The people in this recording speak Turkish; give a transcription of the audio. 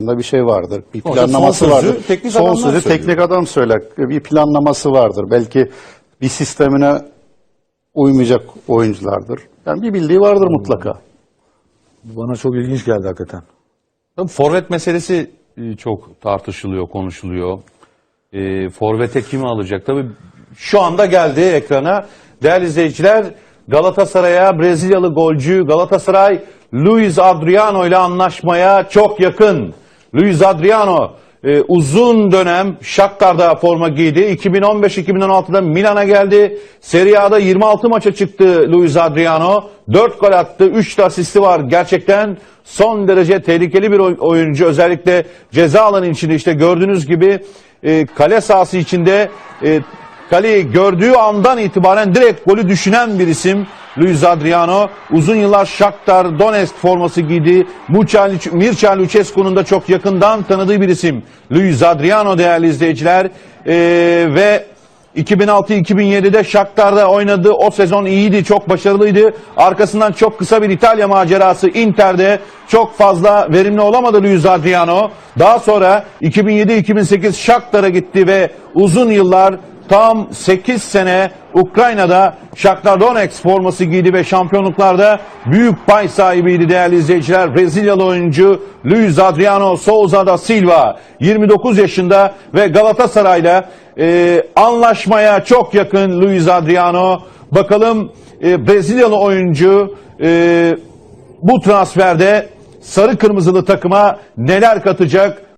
bir şey vardır. Bir planlaması son sözü vardır. teknik son sözü söylüyor. teknik adam söyler. Bir planlaması vardır. Belki bir sistemine uymayacak oyunculardır. Yani bir bildiği vardır mutlaka. Bana çok ilginç geldi hakikaten. Tabii forvet meselesi e, çok tartışılıyor, konuşuluyor. E, forvete kimi alacak? Tabii şu anda geldi ekrana. Değerli izleyiciler Galatasaray'a Brezilyalı golcü Galatasaray Luis Adriano ile anlaşmaya çok yakın. Luis Adriano e, uzun dönem Shakhtar'da forma giydi. 2015-2016'da Milan'a geldi. Serie A'da 26 maça çıktı Luis Adriano. 4 gol attı, 3 de asisti var. Gerçekten son derece tehlikeli bir oy- oyuncu. Özellikle ceza alanı içinde işte gördüğünüz gibi e, kale sahası içinde e, kaleyi gördüğü andan itibaren direkt golü düşünen bir isim Luis Adriano. Uzun yıllar Shakhtar Donetsk forması giydi. Mircea Lucescu'nun da çok yakından tanıdığı bir isim. Luis Adriano değerli izleyiciler. E, ve 2006-2007'de Shakhtar'da oynadı. O sezon iyiydi, çok başarılıydı. Arkasından çok kısa bir İtalya macerası Inter'de çok fazla verimli olamadı Luis Adriano. Daha sonra 2007-2008 Shakhtar'a gitti ve uzun yıllar tam 8 sene Ukrayna'da Shakhtar Donetsk forması giydi ve şampiyonluklarda büyük pay sahibiydi değerli izleyiciler. Brezilyalı oyuncu Luis Adriano Souza da Silva 29 yaşında ve Galatasaray'la e, anlaşmaya çok yakın Luis Adriano. Bakalım e, Brezilyalı oyuncu e, bu transferde sarı kırmızılı takıma neler katacak?